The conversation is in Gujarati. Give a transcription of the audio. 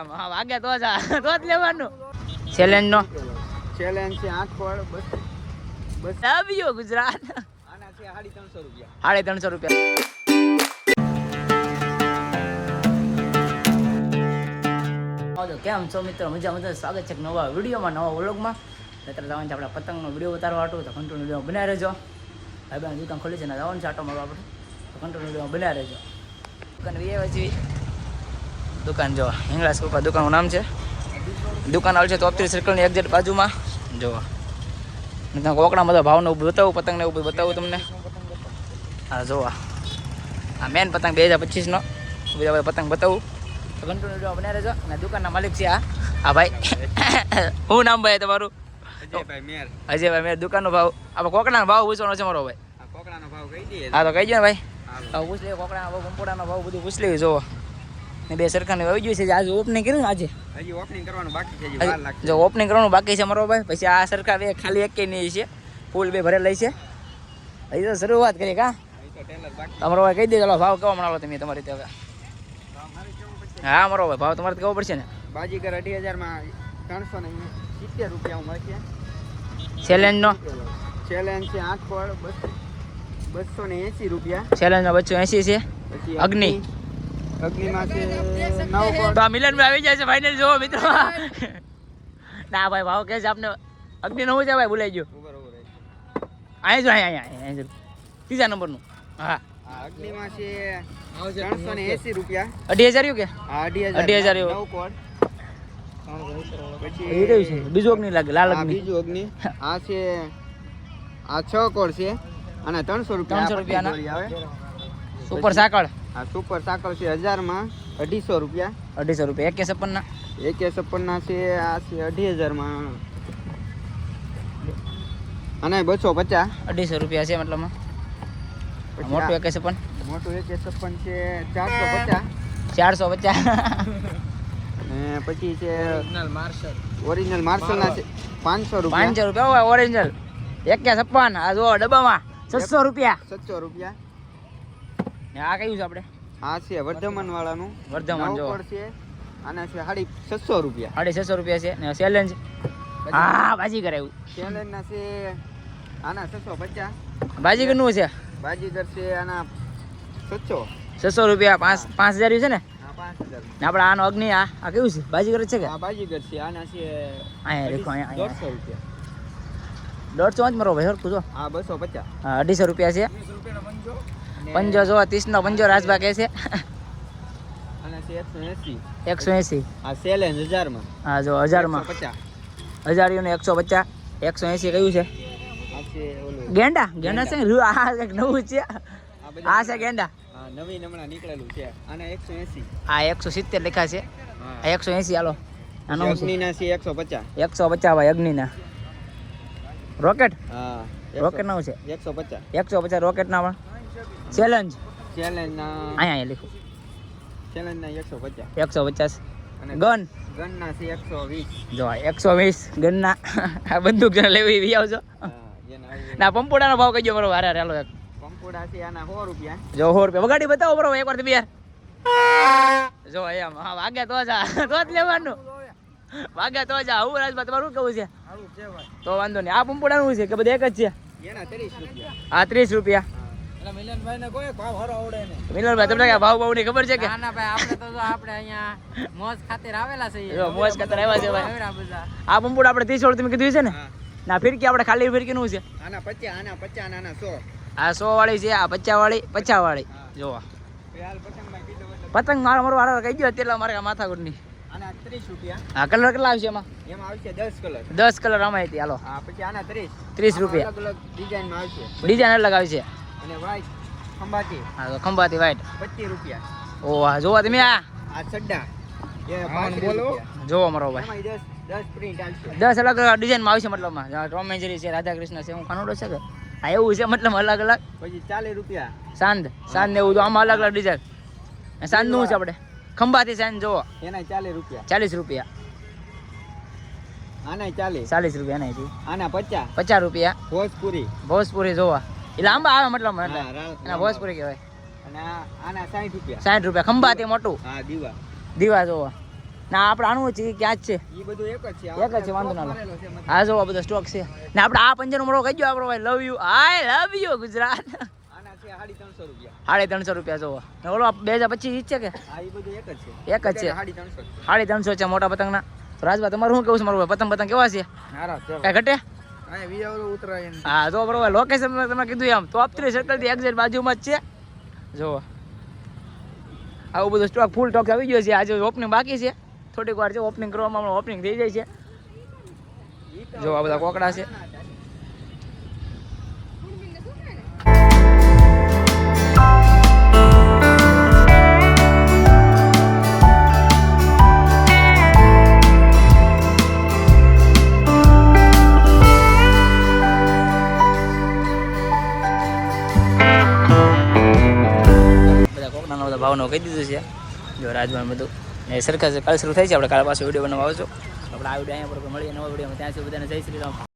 એમ. હા વાગે તો જ તો જ લેવાનું. ચેલેન્જ નો ચેલેન્જ છે આઠ ફળ બસ. બસ. આવ્યો ગુજરાત. આના છે સાડી ત્રણસો રૂપિયા. સાડી ત્રણસો રૂપિયા. આવજો કેમ છો મિત્રો? મજા મજા સ્વાગત છે નવા વિડીયોમાં નવા વ્લોગમાં. અત્યારે જવાનું છે આપણે પતંગનો વીડિયો ઉતારવા હતો તો કંટ્રોલ વીડિયો બનાવી રહેજો. ભાઈ બેન દુકાન ખોલી છે ને જવાનું છે આટો મારો આપણે તો કંટ્રોલ વીડિયો બનાવી રહેજો. દુકાન વી પછી છે. દુકાન જો હિંગળા સુપા દુકાનનું નામ છે. દુકાન આવે છે તોપત્રી સર્કલની એક્ઝેક્ટ બાજુમાં. જો ને ત્યાં કોકડા બધા ભાવને ઊભું બતાવું પતંગને ઊભું બતાવું તમને. હા જોવા આ. મેન પતંગ બે હજાર પચીસનો બીજા બધા પતંગ બતાવું. તો કન્ટિન્યુ વીડિયો બનાવી રહેજો. અને દુકાનના માલિક છે આ. હા ભાઈ. શું નામ ભાઈ તમારું? અજયભાઈ મેર. દુકાનનો ભાવ. આપણે કોકડાનો ભાવ પૂછવાનો છે મારો ભાઈ. આ ભાવ કહી હા તો કહી દો ને ભાઈ. પૂછ લે કોકડાનો ભાવ કંપોડાનો ભાવ બધું પૂછ લેવું જોવો ને બે સરકારને આવી ગયું છે. આજે ઓપનિંગ કર્યું આજે? હજી ઓપનિંગ કરવાનું બાકી છે વાર લાગશે. જો ઓપનિંગ કરવાનું બાકી છે મારો ભાઈ. પછી આ સરકાર બે ખાલી એક નહીં છે. ફૂલ બે ભરેલી છે. હજી તો શરૂઆત કરી કા? તમારો ભાઈ કહી દે ચાલો ભાવ કેવો મનાવો તમે તમારી રીતે હવે? હા મારો ભાઈ ભાવ તમારે કેવો પડશે ને? બાજીગર અઢી હજારમાં ત્રણસો ને સિત્તેર રૂપિયા મળશે ચેલેન્જનો ચેલેન્જ છે આઠ ફળ બસ ને એંસી રૂપિયા. ચેલેન્જનો બસો એસી છે. પછી અગ્નિ. અગ્નિમાં છે નવ ફળ તો આ મિલનભાઈ આવી જાય છે ફાઇનલ જોવો મિત્રો. ના ભાઈ ભાવ કે છે આપને અગ્નિ નવું છે ભાઈ ભૂલાઈ ગયો. અહીંયા જો અહીંયા અહીંયા અહીંયા જો. ત્રીજા નંબરનું. હા. અગ્નિમાં છે ત્રણસો ને એંસી રૂપિયા. અઢી હજાર કે? અઢી હજાર. હજાર નવ કોડ પછી રહ્યું છે બીજું અગ્નિ લાગે લાલ અગ્નિ. બીજું અગ્નિ. આ છે આ છ કોડ છે? અને ત્રણસો રૂપિયા ત્રણસો રૂપિયાના? સુપર સાકળ? આ સુપર સાકર છે હજારમાં અઢીસો રૂપિયા. અઢીસો રૂપિયા. એકે છપ્પનના એકે છપ્પનના છે આ છે અઢી હજારમાં. અને બસો પચાસ. અઢીસો રૂપિયા છે મતલબ મોટું એકે છપ્પન મોટું એકે છપ્પન છે ચારસો પચાસ. ચારસો પચાસ. અને પછી છે ઓરિજિનલ માર્શલના છે પાંચસો રૂપિયા. પાંચસો રૂપિયા? ઓરિજિનલ એકે છપ્પન આ જો ડબ્બામાં. છસો રૂપિયા. સત્સો રૂપિયા. આ કયું છે આપણે? આ છે વર્ધમાન વાળાનું વર્ધમાન જો છે. આના છે સાડી છસો રૂપિયા. સાડી છસો રૂપિયા છે. ને ચેલેન્જ હા બાજી કરાયું ચેલેન્જના છે આના છસો પચાસ. બાજી કરનું છે? બાજીગર છે આના છસો. છસો રૂપિયા પાંચ પાંચ હજાર છે ને? આ પાંચ હજાર. આપણે આનો અગ્નિ આ આ કેવું છે? બાજીગર છે કે? આ બાજીગર છે આના છે અહીંયા દેખો અહીંયા. દોઢસો રૂપિયા. દોઢસો જ મારો ભાઈ સરખું જો. આ બસો પચાસ. હા અઢીસો રૂપિયા છે. પંજો જો ત્રીસનો પંજો રાજભા કહે છે. એકસો એસી. હા જો હજારમાં. પચાસ. હજારીઓને એકસો પચાસ એકસો એંસી કયું છે? ગેંડા? ગેંડા છે? આ એક નવું છે? આ છે ગેંડા? નવી હમણાં નીકળેલું છે. આના એકસો એસી. આ એકસો સિત્તેર લખ્યા છે. આ એકસો એંસી હાલો. આ નવું અગ્નિના છે એકસો પચાસ. એકસો પચાસ ભાઈ અગ્નિના. રોકેટ હા રોકેટ નવું છે? એકસો પચાસ. એકસો પચાસ રોકેટના પણ. ચેલેન્જ ચેલેન્જના અહીંયા અહીંયા લીખું. એકસો પચાસ. એકસો પચાસ. અને ગન. ના છે એકસો વીસ. જો એકસો વીસ ગનના આ બંદૂક જણા લેવી વી આવજો. ના પંપોડા નો પંપોડાનો ભાવ કહીજો બરો હારે હાલો એક. પંપોડા છે આના સો રૂપિયા. જો સો રૂપિયા. વગાડી બતાવો બરો એક વાર તમે યાર. જો એમ હા વાગે તો જા તો જ લેવાનું. વાગે તો જા. હું રાજભા તમારું કેવું છે? તો વાંધો નહીં. આ પંપોડાનું છે કે બધા એક જ છે? આ ત્રીસ રૂપિયા. મિલનભાઈ ને કોઈ ભાવ હરો આવડે ને મિલનભાઈ તમને કઈ ભાવ ભાવની ખબર છે કે? ના ના ભાઈ આપણે તો આપણે અહીંયા મોજ ખાતર આવેલા છે મોજ ખાતર આવ્યા છે ભાઈ. આ પંપોડા આપણે ત્રીસ વાળું તમે કીધું છે ને? ના ફિરકી આપણે ખાલી ફિરકીનું છે. આના પચાસ આના પચાસ અને આના સો. આ સો વાળી છે આ પચાસ વાળી પચાસ વાળી જોવા પતંગ મારો મારો વાળા કહી ગયો તેટલા મારે ત્રીસ રૂપિયા. આ કલર કેટલા આવશે એમાં? એમાં આવશે દસ કલર. દસ કલર આમાં હતી હાલો. પછી આના ત્રીસ. ત્રીસ રૂપિયા. અલગ અલગ ડિઝાઇનમાં આવશે. ડિઝાઇન અલગ આવશે. અને વ્હાઈટ ખંભાતી. હા તો ખંભાતી વાઈટ. પચીસ રૂપિયા. ઓ હા જોવા તમે આ? આ ચડ્ડા. એ પાંત્રીસ રૂપિયા. જોવો મારો ભાઈ. દસ અલગ અલગ ડિઝાઇનમાં આવશે મતલબ ટોમ એન્જરી છે રાધા કૃષ્ણ છે હું કાનોડો છે કે? હા એવું છે મતલબ અલગ અલગ. પછી ચાલીસ રૂપિયા. સાંજ સાંજ ને એવું આમાં અલગ અલગ ડિઝાઇન સાંજનું છે આપણે? ખંભાતી સાંજ જોવો. એના ચાલીસ રૂપિયા. ચાલીસ રૂપિયા. આના ચાલીસ. ચાલીસ રૂપિયા નહીં આના પચાસ. પચાસ રૂપિયા. ભોજપુરી. ભોજપુરી જોવા. એટલે આંબા આવે મતલબ એટલે એના ભોજપુરી કહેવાય. અને આના સાઠ રૂપિયા. સાઠ રૂપિયા. ખંભાતી મોટું. હા દીવા. દીવા જોવા. ના આપણે આનું છે ક્યાં જ છે? બધું એક જ છે. એક જ છે, વાંધો ના. હા જો આ બધો. સ્ટોક છે. ને આપણે આ પંજરનો મળો કહી દો આપણો ભાઈ. Love you I love you Gujarat. Sari ત્રણસો રૂપિયા. જોવો. ઓલો બે હજાર પચીસ છે કે? એક જ છે. સાડી ત્રણસો છે. મોટા પતંગના. તો રાજભા તમારું શું કેવું છે મારું પતંગ પતંગ કેવા છે? ઘટે? હા જો બરોબર લોકેશન મેં તમને કીધું એમ. તો અપત્રીસ સત્તરથી એક્ઝેક્ટ બાજુમાં જ છે. જુઓ. આવું બધું સ્ટોક ફૂલ સ્ટોક આવી ગયો છે. આજે ઓપનિંગ બાકી છે. થોડીક વાર છે ઓપનિંગ કરવામાં ઓપનિંગ થઈ જાય છે. જો આ બધા કોકડા છે. બધા બધા ભાવનો કહી દીધું છે. જો રાજભાન બધું ને સરખા કાલે શરૂ થાય છે. આપણે કાલે પાછો વીડિયો બનાવવા આવજો. આપણે આ વીડિયો અહીંયા પર મળીએ નવા વિડીયોમાં. ત્યાં સુધી બધાને જય શ્રી રામ.